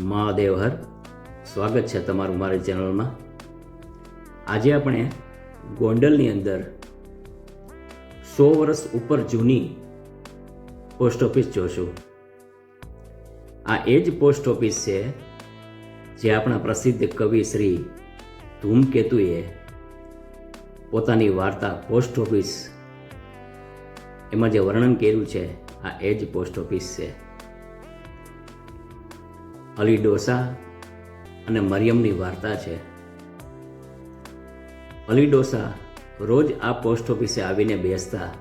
મહાદેવ હર સ્વાગત છે તમારું મારી ચેનલમાં. આજે આપણે ગોંડલની અંદર સો વર્ષ ઉપર જૂની પોસ્ટ ઓફિસ જોશું. આ એ જ પોસ્ટ ઓફિસ છે જે આપણા પ્રસિદ્ધ કવિ શ્રી ધૂમકેતુએ પોતાની વાર્તા પોસ્ટ ઓફિસ એમાં જે વર્ણન કર્યું છે, આ એ જ પોસ્ટ ઓફિસ છે. અલી ડોસા અને મરિયમની વાર્તા છે. અલી ડોસા રોજ આ પોસ્ટ ઓફિસે આવીને બેસતા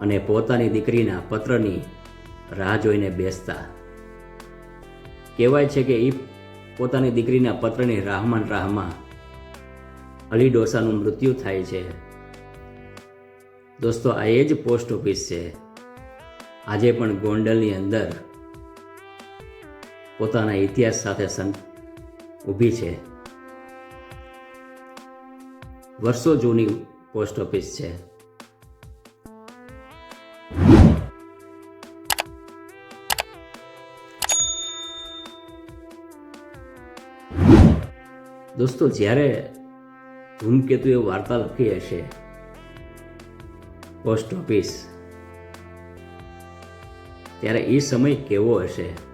અને પોતાની દીકરીના પત્રની રાહ જોઈને બેસતા. કહેવાય છે કે એ પોતાની દીકરીના પત્રની રાહમાં રાહમાં અલી ડોસાનું મૃત્યુ થાય છે. દોસ્તો, આ એ જ પોસ્ટ ઓફિસ છે. આજે પણ ગોંડલની અંદર પોતાના ઇતિહાસ સાથે સંગ ઊભી છે. વર્ષો જૂની પોસ્ટ ઓફિસ છે. દોસ્તો, જ્યારે ધૂમકેતુએ વાર્તા લખી હશે, પોસ્ટ ઓફિસ, ત્યારે એ સમય કેવો હશે?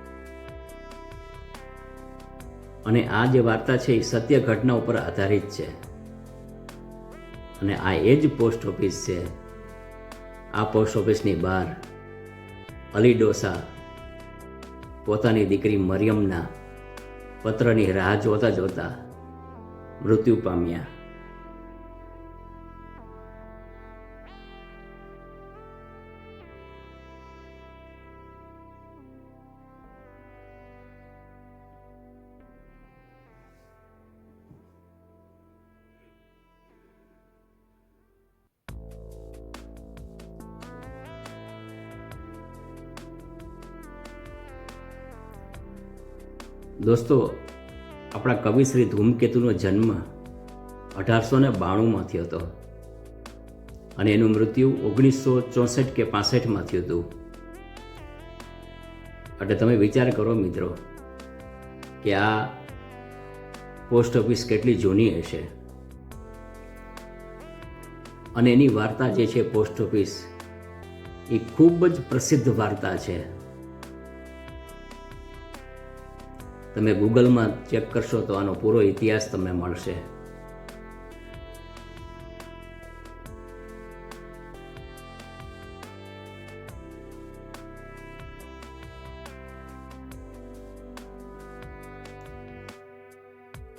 અને આ જે વાર્તા છે એ સત્ય ઘટના ઉપર આધારિત છે. અને આ એ જ પોસ્ટ ઓફિસ છે. આ પોસ્ટ ઓફિસની બહાર અલી ડોસા પોતાની દીકરી મરિયમના પત્રની રાહ જોતા જોતા મૃત્યુ પામ્યા. દોસ્તો, આપણા કવિ શ્રી ધૂમકેતુનો જન્મ અઢારસો ને બાણુંમાં થયો હતો અને એનું મૃત્યુ ઓગણીસો ચોસઠ કે પાસઠમાં થયું હતું. એટલે તમે વિચાર કરો મિત્રો કે આ પોસ્ટ ઓફિસ કેટલી જૂની હશે. અને એની વાર્તા જે છે પોસ્ટ ઓફિસ, એ ખૂબ જ પ્રસિદ્ધ વાર્તા છે. તમે ગૂગલમાં ચેક કરશો તો આનો પૂરો ઇતિહાસ તમને મળશે.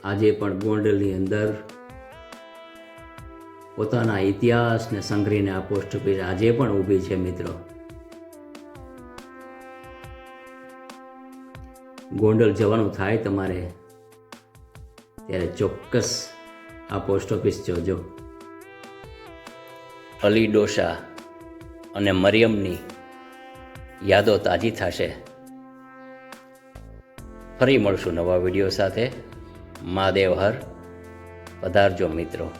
આજે પણ ગોંડલની અંદર પોતાના ઇતિહાસને સંઘરીને આ પોસ્ટ ઓફિસ આજે પણ ઊભી છે, મિત્રો. ગોંડલ જવાનું થાય તમારે, ત્યારે ચોક્કસ આ પોસ્ટ ઓફિસ જોજો. અલી ડોસા અને મરિયમની યાદો તાજી થશે. ફરી મળશું નવા વીડિયો સાથે. મહાદેવ હર. પધારજો મિત્રો.